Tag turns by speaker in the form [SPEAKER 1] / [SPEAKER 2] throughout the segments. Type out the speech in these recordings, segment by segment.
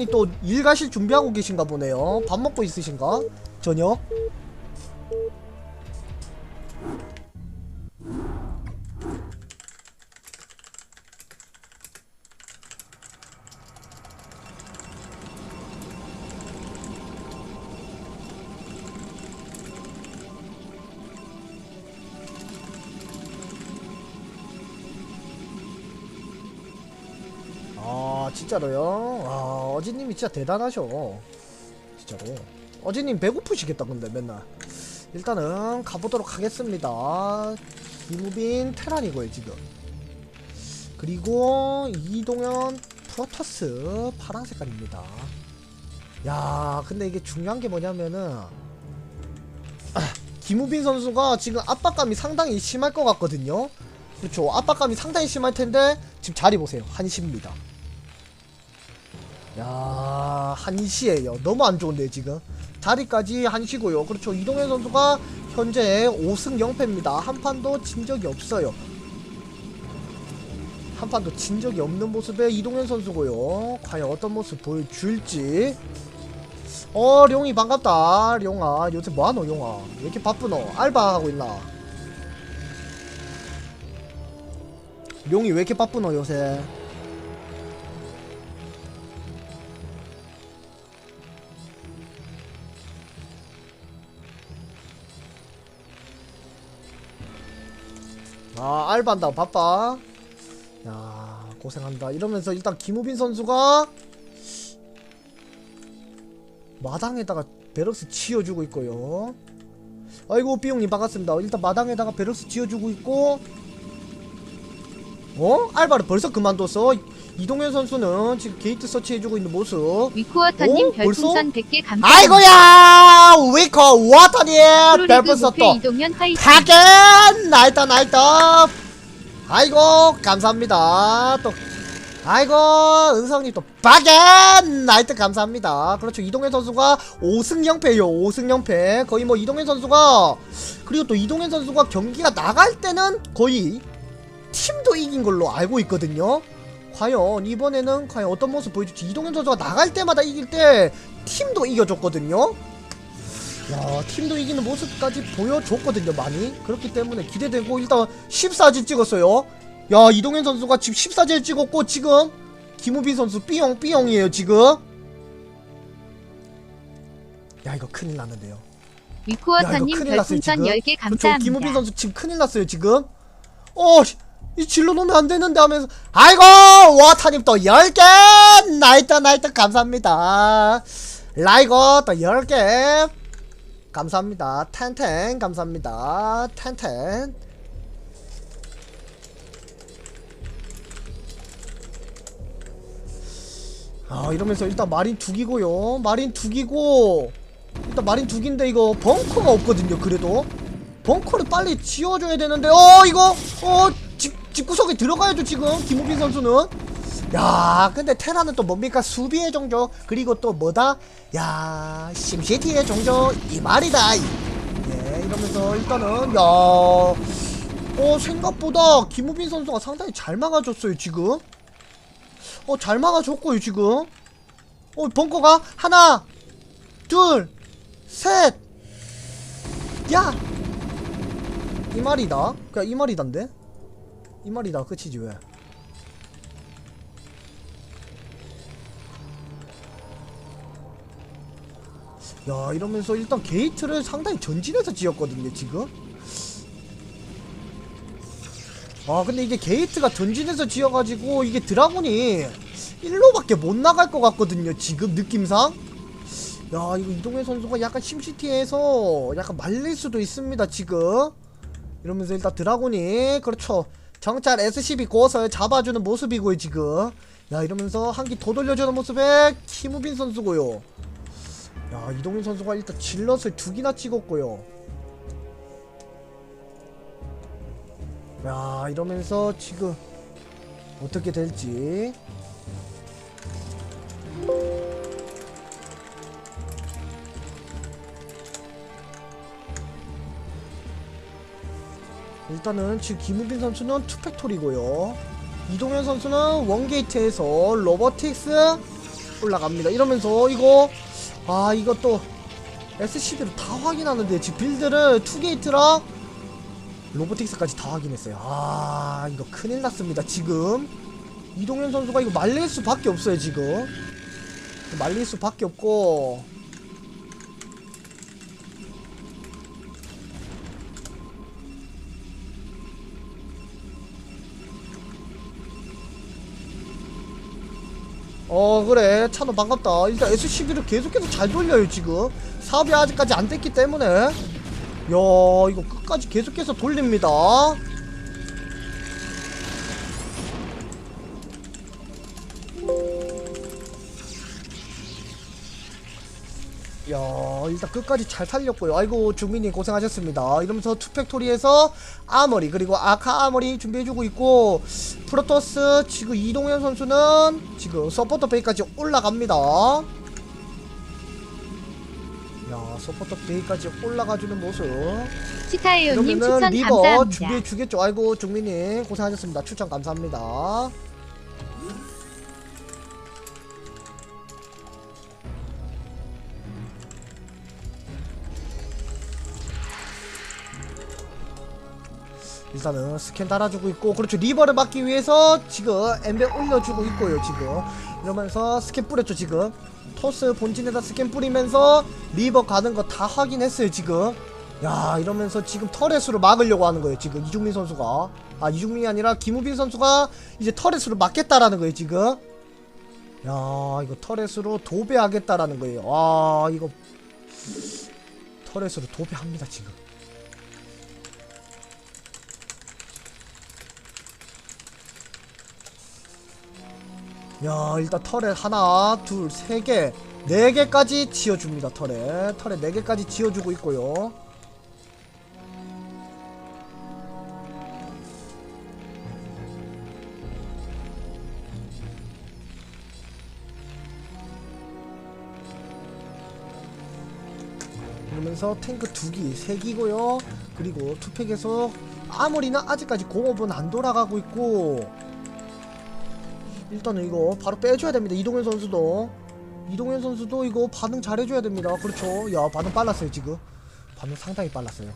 [SPEAKER 1] 삐용님 또일 가실 준비하고 계신가 보네요. 밥 먹고 있으신가? 저녁? 아 진짜로요? 아 어지님이 진짜 대단하셔. 진짜로. 어지님 배고프시겠다 근데 맨날. 일단은 가보도록 하겠습니다. 김우빈 테란이고요 지금. 그리고 이동현 프로토스 파란 색깔입니다. 야 근데 이게 중요한 게 뭐냐면은 김우빈 선수가 지금 압박감이 상당히 심할 것 같거든요. 그렇죠. 압박감이 상당히 심할 텐데 지금 자리 보세요. 한시입니다 야 한시에요. 너무 안 좋은데 지금. 자리까지 한시고요. 그렇죠. 이동현 선수가 현재 5승 0패입니다. 한 판도 진 적이 없어요. 한 판도 진 적이 없는 모습의 이동현 선수고요. 과연 어떤 모습 보여줄지. 어 룡이 반갑다. 룡아 요새 뭐하노 용아? 왜 이렇게 바쁘노? 알바하고 있나? 룡이 왜 이렇게 바쁘노 요새 아 알바한다고 바빠. 야 고생한다. 이러면서 일단 김우빈 선수가 마당에다가 베럭스 치워주고 있고요. 아이고 삐용님 반갑습니다. 일단 마당에다가 베럭스 지어주고 있고 어? 알바를 벌써 그만뒀어 이동현 선수는 지금 게이트 서치해주고 있는 모습. 벌써?
[SPEAKER 2] 별풍선 100개 감사합니다.
[SPEAKER 1] 아이고야! 워터니
[SPEAKER 2] 프로리그
[SPEAKER 1] 별풍선 또. 하겐! 나이다 나이다 아이고 감사합니다. 또 아이고 은성님 또 바겐 나이트 감사합니다. 그렇죠. 이동현 선수가 5승 0패예요 5승 0패. 거의 뭐 이동현 선수가 그리고 또 이동현 선수가 경기가 나갈 때는 거의 팀도 이긴 걸로 알고 있거든요 과연 이번에는 과연 어떤 모습 보여줄지 이동현 선수가 나갈 때마다 이길 때 팀도 이겨줬거든요. 야 팀도 이기는 모습까지 보여줬거든요 많이. 그렇기 때문에 기대되고 일단 14질 찍었어요. 야 이동현 선수가 지금 14질 찍었고 지금 김우빈 선수 삐용 삐용이에요 지금. 야 이거 큰일 났는데요.
[SPEAKER 2] 위코어터님 별풍선
[SPEAKER 1] 지금.
[SPEAKER 2] 10개
[SPEAKER 1] 그렇죠
[SPEAKER 2] 감사합니다.
[SPEAKER 1] 김우빈 선수 지금 큰일 났어요 지금. 어, 이 질러 놓으면 안 되는데 하면서 아이고 와타님 또 10개! 나이트 나이트 감사합니다. 라이거 또 10개! 감사합니다. 텐텐 감사합니다. 텐텐. 아 이러면서 일단 마린 두기고요. 마린 두기고 일단 마린 두기인데 이거 벙커가 없거든요 그래도. 벙커를 빨리 지어줘야 되는데 어 이거! 어 집, 집구석에 들어가야죠 지금. 김우빈 선수는. 야 근데 테라는 또 뭡니까? 수비의 종족 그리고 또 뭐다? 야 심시티의 종족 이 말이다. 예 이러면서 일단은 야 어 생각보다 김우빈 선수가 상당히 잘 막아줬어요 지금. 어 잘 막아줬고요 지금. 어 벙커가 하나 둘셋야! 이 말이다. 그냥 이 말이단데? 이 말이 다. 끝이지 왜? 야 이러면서 일단 게이트를 상당히 전진해서 지었거든요 지금 아 근데 이게 게이트가 전진해서 지어가지고 이게 드라군이 1로밖에 못 나갈 것 같거든요 지금 느낌상 야 이거 이동현 선수가 약간 심시티에서 약간 말릴 수도 있습니다 지금 이러면서 일단 드라곤이 그렇죠 정찰 SCB 고어서 잡아주는 모습이고요 지금. 야 이러면서 한 기 더 돌려주는 모습의 키무빈 선수고요. 야 이동현 선수가 일단 질럿을 두 기나 찍었고요. 야 이러면서 지금 어떻게 될지 일단은 지금 김우빈 선수는 투팩토리고요. 이동현 선수는 원게이트에서 로버틱스 올라갑니다. 이러면서 이거 아 이것도 SCB로 다 확인하는데 지금 빌드를 투게이트랑 로보틱스까지 다 확인했어요. 아 이거 큰일 났습니다 지금. 이동현 선수가 이거 말릴 수밖에 없어요 지금. 말릴 수밖에 없고 어 그래. 찬호 반갑다. 일단 SCB를 계속해서 잘 돌려요 지금. 사업이 아직까지 안 됐기 때문에. 야 이거 끝까지 계속해서 돌립니다 야 일단 끝까지 잘 살렸고요. 아이고 중민님 고생하셨습니다. 이러면서 투팩토리에서 아머리 그리고 아카 아머리 준비해주고 있고 프로토스 지금 이동현 선수는 지금 서포터 베이까지 올라갑니다. 야 서포터 베이까지 올라가주는 모습.
[SPEAKER 2] 치타에요님 추천
[SPEAKER 1] 리버
[SPEAKER 2] 감사합니다.
[SPEAKER 1] 준비해 주겠죠? 아이고 중민님 고생하셨습니다. 추천 감사합니다 일단은 스캔 달아주고 있고 그렇죠. 리버를 막기 위해서 지금 엠베 올려주고 있고요 지금. 이러면서 스캔 뿌렸죠 지금. 토스 본진에다 스캔 뿌리면서 리버 가는 거 다 확인했어요 지금. 야 이러면서 지금 터렛으로 막으려고 하는 거예요 지금. 이중민 선수가. 아 이중민이 아니라 김우빈 선수가 이제 터렛으로 막겠다라는 거예요 지금. 야 이거 터렛으로 도배하겠다라는 거예요. 와 이거. 터렛으로 도배합니다 지금 야 일단 터렛 하나 둘 세 개 네 개까지 지어줍니다 터렛 터렛 네 개까지 지어주고 있고요. 그러면서 탱크 두기 세기고요. 그리고 투팩에서 아무리는 아직까지 공업은 안 돌아가고 있고 일단은 이거 바로 빼줘야 됩니다. 이동현 선수도 이동현 선수도 이거 반응 잘해줘야 됩니다. 그렇죠. 야 반응 빨랐어요 지금. 반응 상당히 빨랐어요.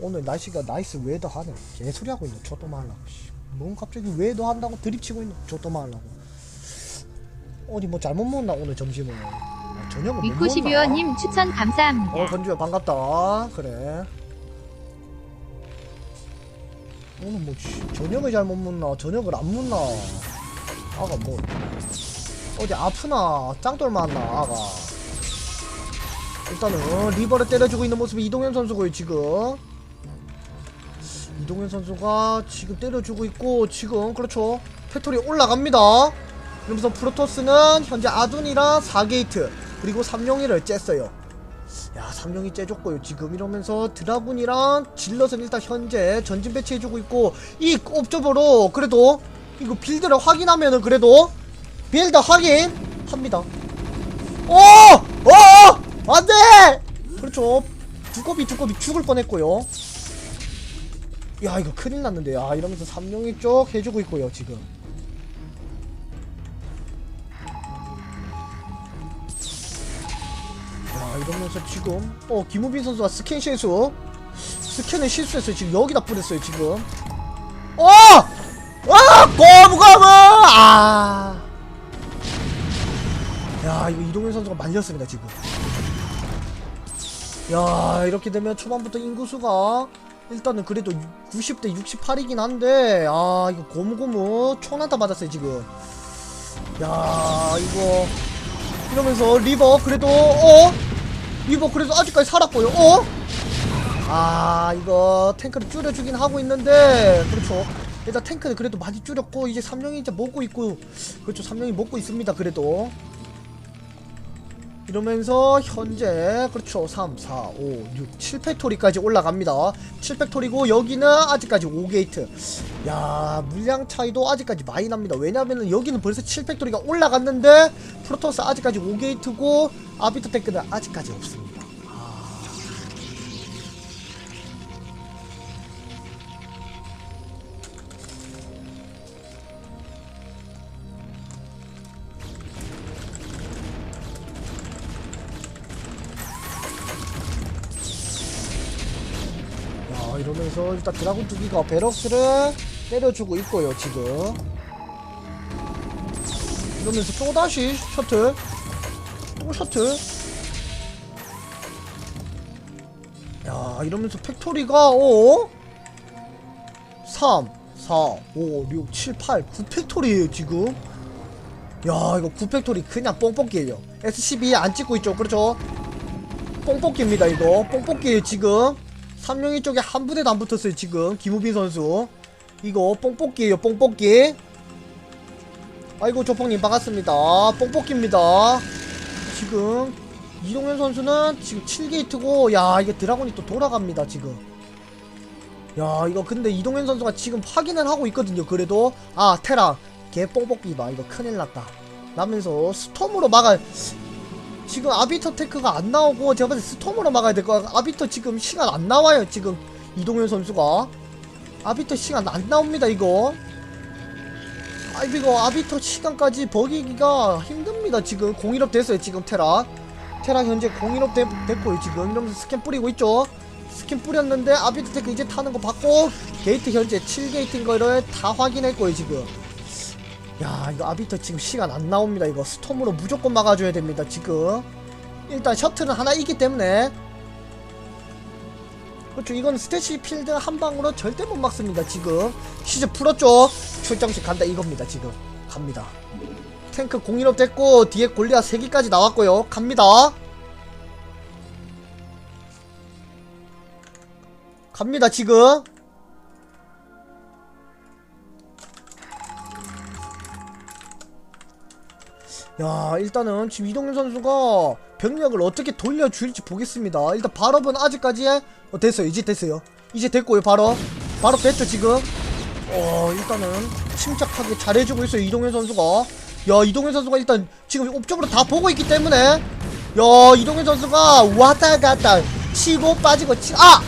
[SPEAKER 1] 오늘 날씨가 나이스 웨더 하네. 개소리 하고 있네. 하려고. 씨. 뭔 갑자기 웨더 한다고 드립치고 있는. 저또만 하려고. 어디 뭐 잘못 먹나 오늘 점심은. 아, 저녁은 못 먹나?
[SPEAKER 2] 위코시뷰어님 추천
[SPEAKER 1] 어
[SPEAKER 2] 감사합니다.
[SPEAKER 1] 건주야 반갑다. 그래. 오늘 뭐 씨, 저녁을 잘 못 먹나? 저녁을 안 먹나? 아가 뭐 어디 아프나? 짱돌 맞나 아가. 일단은 리버를 때려주고 있는 모습이 이동현 선수고요 지금. 이동현 선수가 지금 때려주고 있고 지금 그렇죠. 팩토리 올라갑니다. 그러면서 프로토스는 현재 아둔이랑 4게이트 그리고 삼룡이를 쬐어요. 야 삼룡이 째줬고요. 지금 이러면서 드라군이랑 질럿은 일단 현재 전진 배치해주고 있고 이 옵저버로 그래도 이거 빌드를 확인하면은 그래도 빌드 확인합니다. 어! 어! 안돼! 그렇죠. 두꺼비 두꺼비 죽을 뻔했고요. 야 이거 큰일 났는데. 야 이러면서 삼룡이 쪽 해주고 있고요 지금 이러면서 지금 어 김우빈 선수가 스캔 실수 스캔을 실수했어요 지금 여기다 뿌렸어요 지금 어! 아! 고무고무! 아! 야 이거 이동현 선수가 말렸습니다 지금 야 이렇게 되면 초반부터 인구수가 일단은 그래도 90대 68이긴 한데 아 이거 고무고무 총난타 맞았어요 지금 야 이거 이러면서 리버 그래도 어? 리버 그래도 아직까지 살았고요. 어? 아 이거 탱크를 줄여주긴 하고 있는데 그렇죠. 일단 탱크는 그래도 많이 줄였고 이제 삼룡이 이제 먹고 있고 그렇죠. 삼룡이 먹고 있습니다 그래도 이러면서 현재 그렇죠. 3, 4, 5, 6, 7팩토리까지 올라갑니다. 7팩토리고 여기는 아직까지 5게이트. 야 물량 차이도 아직까지 많이 납니다. 왜냐면은 여기는 벌써 7팩토리가 올라갔는데 프로토스 아직까지 5게이트고 아비터 탱크는 아직까지 없습니다 이러면서 일단 드라군 두 기가 베럭스를 때려주고 있고요 지금. 이러면서 또다시 셔틀 또 셔틀. 야 이러면서 팩토리가 어? 3 4 5 6 7 8 9팩토리에요 지금. 야 이거 9팩토리 그냥 뽕뽑기예요. SCB 안 찍고 있죠 그렇죠? 뽕뽑기입니다 이거. 뽕뽑기에요 지금 삼룡이 쪽에 한 부대도 안 붙었어요 지금. 김우빈 선수. 이거 뽕뽑기예요 뽕뽑기. 아이고 조펑님 반갑습니다. 뽕뽑기입니다. 지금 이동현 선수는 지금 7게이트고 야 이게 드라곤이 또 돌아갑니다 지금. 야 이거 근데 이동현 선수가 지금 확인을 하고 있거든요 그래도. 아 테라. 개 뽕뽑기다 이거 큰일 났다. 라면서 스톰으로 막아 지금 아비터 테크가 안 나오고 제가 봤을 때 스톰으로 막아야 될 거야 아비터 지금 시간 안 나와요 지금. 이동현 선수가. 아비터 시간 안 나옵니다 이거. 아 이거 아비터 시간까지 버기기가 힘듭니다 지금. 공일업 됐어요 지금 테라. 테라 현재 공일업 되, 됐고요 지금. 이러면서 스캔 뿌리고 있죠. 스킨 뿌렸는데 아비트 테크 이제 타는 거 봤고 게이트 현재 7게이트인 거를 다 확인했고요 지금 야 이거 아비터 지금 시간 안 나옵니다. 이거 스톰으로 무조건 막아줘야 됩니다 지금. 일단 셔틀은 하나 있기 때문에. 그렇죠. 이건 스테시 필드 한 방으로 절대 못 막습니다 지금. 시즈 풀었죠? 출정식 간다 이겁니다 지금. 갑니다. 탱크 공인업 됐고 뒤에 골리아 3개까지 나왔고요. 갑니다. 갑니다 지금 야 일단은 지금 이동현 선수가 병력을 어떻게 돌려줄지 보겠습니다. 일단 발업은 아직까지 어, 됐어요. 이제 됐어요. 이제 됐고요 발업. 발업 됐죠 지금? 어 일단은 침착하게 잘해주고 있어요 이동현 선수가. 야 이동현 선수가 일단 지금 옵적으로 다 보고 있기 때문에. 야 이동현 선수가 왔다 갔다 치고 빠지고 치 아!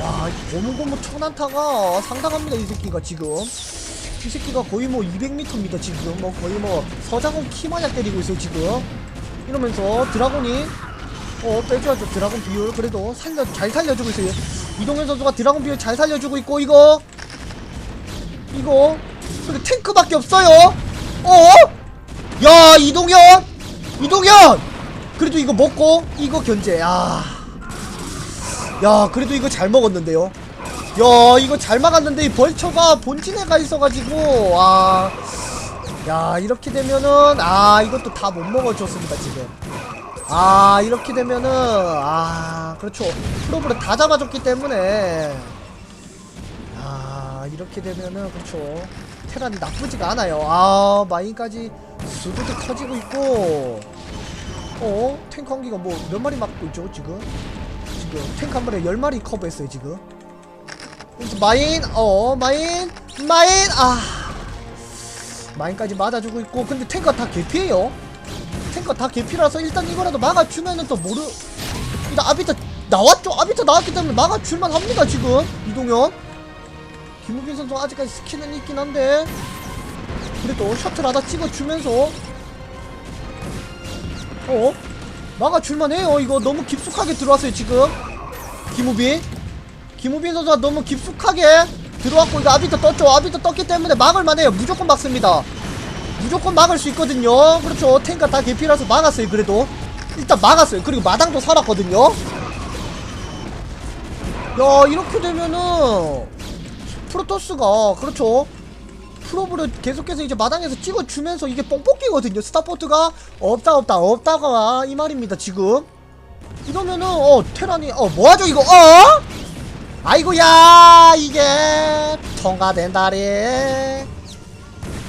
[SPEAKER 1] 야, 이 고무고무 천안타가 상당합니다, 이 새끼가 지금. 이 새끼가 거의 뭐 200m입니다, 지금. 뭐 거의 뭐 서장훈 키마냥 때리고 있어요, 지금. 이러면서 드라곤이 어, 빼줘야죠. 드라곤 비율 그래도 살려 잘 살려주고 있어요. 이동현 선수가 드라곤 비율 잘 살려주고 있고 이거 이거 근데 탱크밖에 없어요. 어? 야, 이동현! 이동현! 그래도 이거 먹고 이거 견제. 야. 야 그래도 이거 잘 먹었는데요 야 이거 잘 막았는데 이 벌처가 본진에 가 있어가지고 아 야 이렇게 되면은 아 이것도 다 못 먹어줬습니다 지금. 아 이렇게 되면은 아 그렇죠. 프로브를 다 잡아줬기 때문에. 아 이렇게 되면은 그렇죠. 테란이 나쁘지가 않아요. 아 마인까지 수두둑 터지고 있고. 어 탱크 한 기가 뭐 몇 마리 맞고 있죠 지금? 지금 탱크 한 번에 10마리 커버했어요 지금 마인? 어 마인? 마인? 아. 마인까지 맞아주고 있고 근데 탱크가 다 개피해요. 탱크가 다 개피라서 일단 이거라도 막아주면은 또 모르 일단 아비터 나왔죠? 아비터 나왔기 때문에 막아줄만 합니다 지금. 이동현. 김우빈 선수 아직까지 스킬은 있긴 한데. 그래도 셔틀 하나 찍어주면서. 어? 막아줄만 해요. 이거 너무 깊숙하게 들어왔어요 지금. 김우빈 김우빈 선수가 너무 깊숙하게 들어왔고 이거 아비터 떴죠? 아비터 떴기 때문에 막을만 해요. 무조건 막습니다. 무조건 막을 수 있거든요. 그렇죠. 탱크가 다 개피라서 막았어요 그래도. 일단 막았어요. 그리고 마당도 살았거든요. 야 이렇게 되면은 프로토스가 그렇죠. 프로브를 계속해서 이제 마당에서 찍어주면서 이게 뽕뽑기거든요. 스타포트가 없다 없다 없다가 이 말입니다 지금. 이러면은 어 테란이 어 뭐하죠 이거? 어 아이고야 이게. 통과된다리.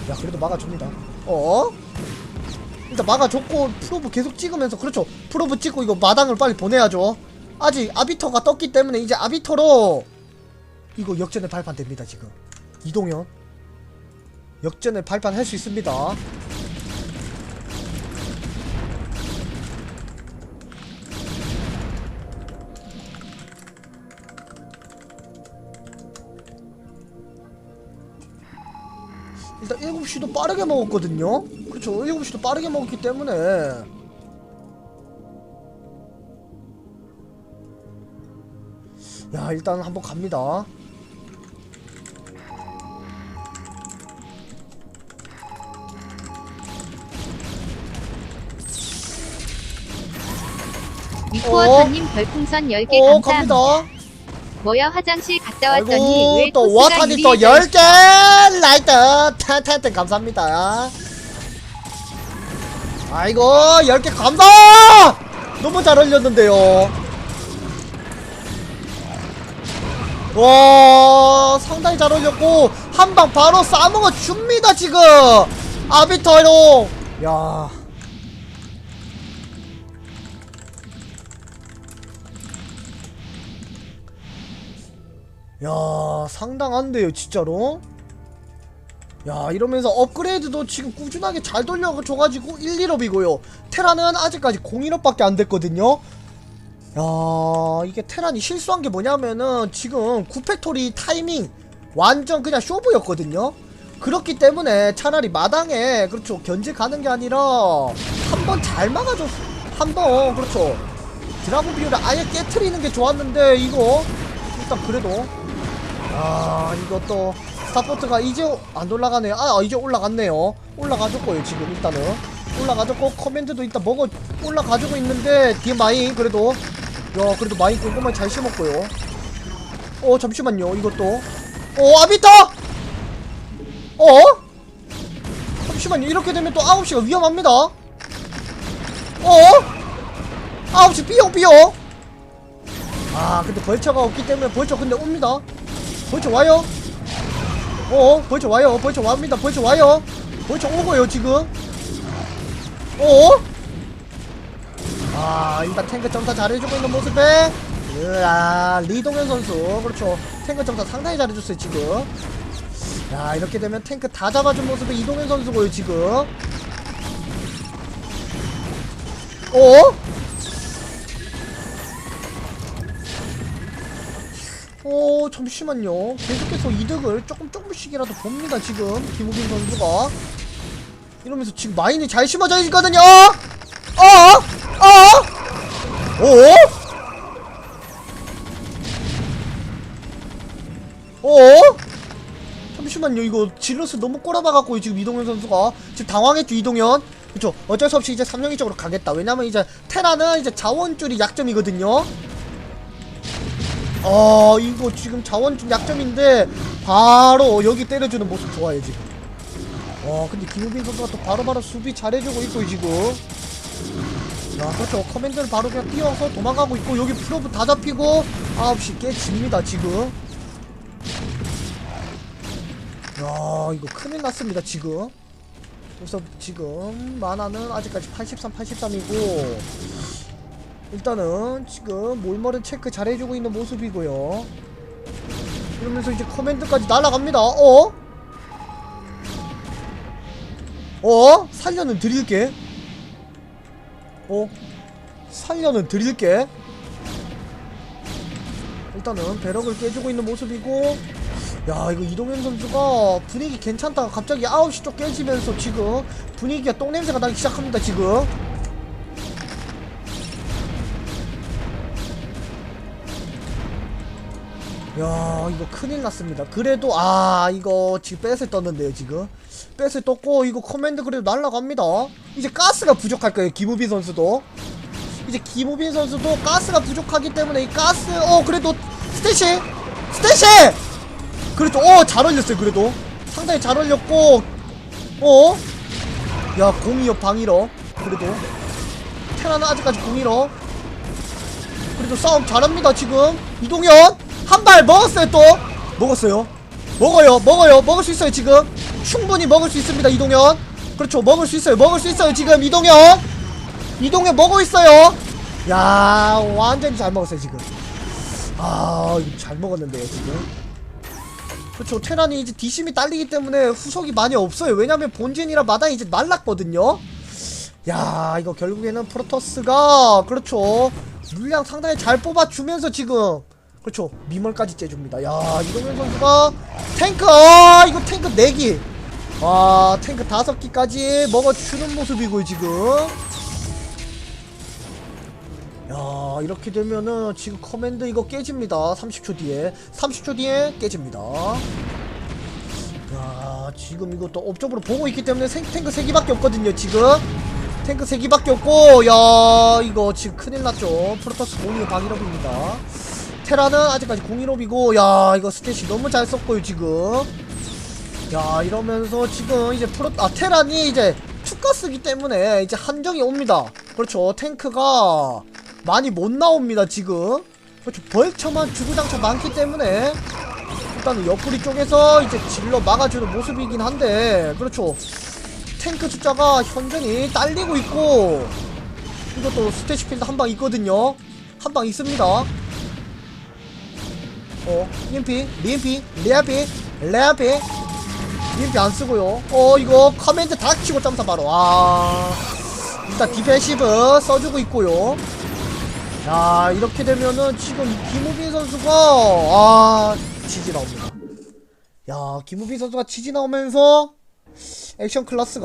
[SPEAKER 1] 야 그래도 막아줍니다. 어? 일단 막아줬고 프로브 계속 찍으면서 그렇죠. 프로브 찍고 이거 마당을 빨리 보내야죠. 아직 아비터가 떴기 때문에 이제 아비터로 이거 역전의 발판 됩니다 지금. 이동현. 역전을 발판 할 수 있습니다. 7시도 빠르게 먹었거든요. 그렇죠. 7시도 빠르게 먹었기 때문에 야 일단 한번 갑니다
[SPEAKER 2] 위코어터님 별풍선 10개
[SPEAKER 1] 오
[SPEAKER 2] 감사합니다.
[SPEAKER 1] 갑니다
[SPEAKER 2] 뭐야 화장실 갔다 왔더니
[SPEAKER 1] 아이고
[SPEAKER 2] 왜
[SPEAKER 1] 또
[SPEAKER 2] 코스가
[SPEAKER 1] 와타니 또
[SPEAKER 2] 유리해져
[SPEAKER 1] 10개! 라이트 텐텐텐 감사합니다. 아이고 10개 감사! 너무 잘 올렸는데요. 와 상당히 잘 올렸고 한 방 바로 싸먹어 줍니다 지금! 아비터로 야 야 상당한데요 진짜로? 야 이러면서 업그레이드도 지금 꾸준하게 잘 돌려줘가지고 1, 1업이고요. 테라는 아직까지 01업밖에 안 됐거든요. 야 이게 테란이 실수한 게 뭐냐면은 지금 구팩토리 타이밍 완전 그냥 쇼부였거든요. 그렇기 때문에 차라리 마당에 그렇죠 견제 가는 게 아니라 한 번 잘 막아줘. 한 번 그렇죠. 드라곤 비율을 아예 깨트리는 게 좋았는데 이거 일단 그래도 아 이것도 스타포트가 이제 안 올라가네요. 아 이제 올라갔네요. 올라가줬고요 지금 일단은. 올라가줬고 커맨드도 일단 먹어 올라가지고 있는데 뒤에 마인 그래도. 야 그래도 마인 꼼꼼하게 잘 심었고요. 어 잠시만요 이것도. 어 아비터! 어? 잠시만요 이렇게 되면 또 9시가 위험합니다. 어? 9시 삐용 삐용! 아 근데 벌처가 없기 때문에 벌처 근데 옵니다 벌써 와요? 어 벌써 와요. 벌써 옵니다. 벌써 와요. 벌써 오고요 지금. 어? 아 일단 탱크 점사 잘해주고 있는 모습에. 으아 리동현 선수. 그렇죠. 탱크 점사 상당히 잘해줬어요 지금. 야 이렇게 되면 탱크 다 잡아준 모습의 이동현 선수고요 지금. 어? 어 잠시만요. 계속해서 이득을 조금 조금씩이라도 봅니다 지금. 김우빈 선수가. 이러면서 지금 마인이 잘 심어져 있거든요. 어? 어? 어? 어? 잠시만요. 이거 질러스 너무 꼬라박았고 지금 이동현 선수가 지금 당황했죠 이동현. 그쵸? 어쩔 수 없이 이제 3명이 쪽으로 가겠다. 왜냐면 이제 테라는 이제 자원줄이 약점이거든요 어 이거 지금 자원 좀 약점인데 바로 여기 때려주는 모습 좋아요 지금. 와 근데 김우빈 선수가 또 바로바로 수비 잘해주고 있고 지금 야 그렇죠. 커맨드를 바로 그냥 뛰어서 도망가고 있고 여기 프로브 다 잡히고 9시 깨집니다 지금. 야 이거 큰일 났습니다 지금. 그래서 지금 만화는 아직까지 83 83이고 일단은 지금 몰머른 체크 잘해주고 있는 모습이고요 이러면서 이제 커맨드까지 날아갑니다 어? 어? 살려는 드릴게 어? 살려는 드릴게 일단은 배럭을 깨주고 있는 모습이고 야 이거 이동현 선수가 분위기 괜찮다가 갑자기 9시 쪽 깨지면서 지금 분위기가 똥냄새가 나기 시작합니다 지금 야 이거 큰일 났습니다. 그래도 아 이거 지금 뺏을 떴는데요 지금. 뺏을 떴고 이거 커맨드 그래도 날라갑니다. 이제 가스가 부족할 거예요 김우빈 선수도. 이제 김우빈 선수도 가스가 부족하기 때문에 이 가스 어 그래도 스테시! 스테시! 그래도 어잘 올렸어요 그래도. 상당히 잘 올렸고 어 야 공이요 방이러 그래도. 테라는 아직까지 공이러 그래도 싸움 잘합니다 지금. 이동현 한 발 먹었어요 또. 먹었어요? 먹어요 먹어요. 먹을 수 있어요 지금. 충분히 먹을 수 있습니다 이동현. 그렇죠 먹을 수 있어요 먹을 수 있어요 지금. 이동현. 이동현 먹고 있어요. 야 완전히 잘 먹었어요 지금. 아 이거 잘 먹었는데요 지금. 그렇죠 테란이 이제 뒷심이 딸리기 때문에 후속이 많이 없어요. 왜냐면 본진이라 마당이 이제 말랐거든요. 야 이거 결국에는 프로토스가 그렇죠. 물량 상당히 잘 뽑아주면서 지금 그렇죠. 미멀까지 째줍니다. 야 이동현 선수가 탱크 아 이거 탱크 4기. 와 탱크 5기까지 먹어주는 모습이고 지금. 야 이렇게 되면은 지금 커맨드 이거 깨집니다. 30초 뒤에. 30초 뒤에 깨집니다. 야 지금 이것도 업적으로 보고 있기 때문에 생, 탱크 3기밖에 없거든요 지금. 탱크 3기밖에 없고 야 이거 지금 큰일 났죠. 프로토스 02 방일업입니다 테라는 아직까지 01업이고 야 이거 스탯이 너무 잘 썼고요 지금. 야 이러면서 지금 이제 프로 아 테란이 이제 투가 쓰기 때문에 이제 한정이 옵니다. 그렇죠. 탱크가 많이 못 나옵니다 지금. 그렇죠. 벌처만 주구장창 많기 때문에 일단은 옆구리 쪽에서 이제 질러 막아주는 모습이긴 한데 그렇죠. 탱크 숫자가 현저히 딸리고 있고 이것도 스테이시필드 한 방 있거든요. 한 방 있습니다 어 EMP 리엠피 레아피 레아피. EMP 안 쓰고요. 어 이거 커맨드 다 치고 점사 바로. 아 일단 디펜시브 써주고 있고요. 야 이렇게 되면은 지금 이 김우빈 선수가 아 지지 나옵니다. 야 김우빈 선수가 지지 나오면서 액션 클래스가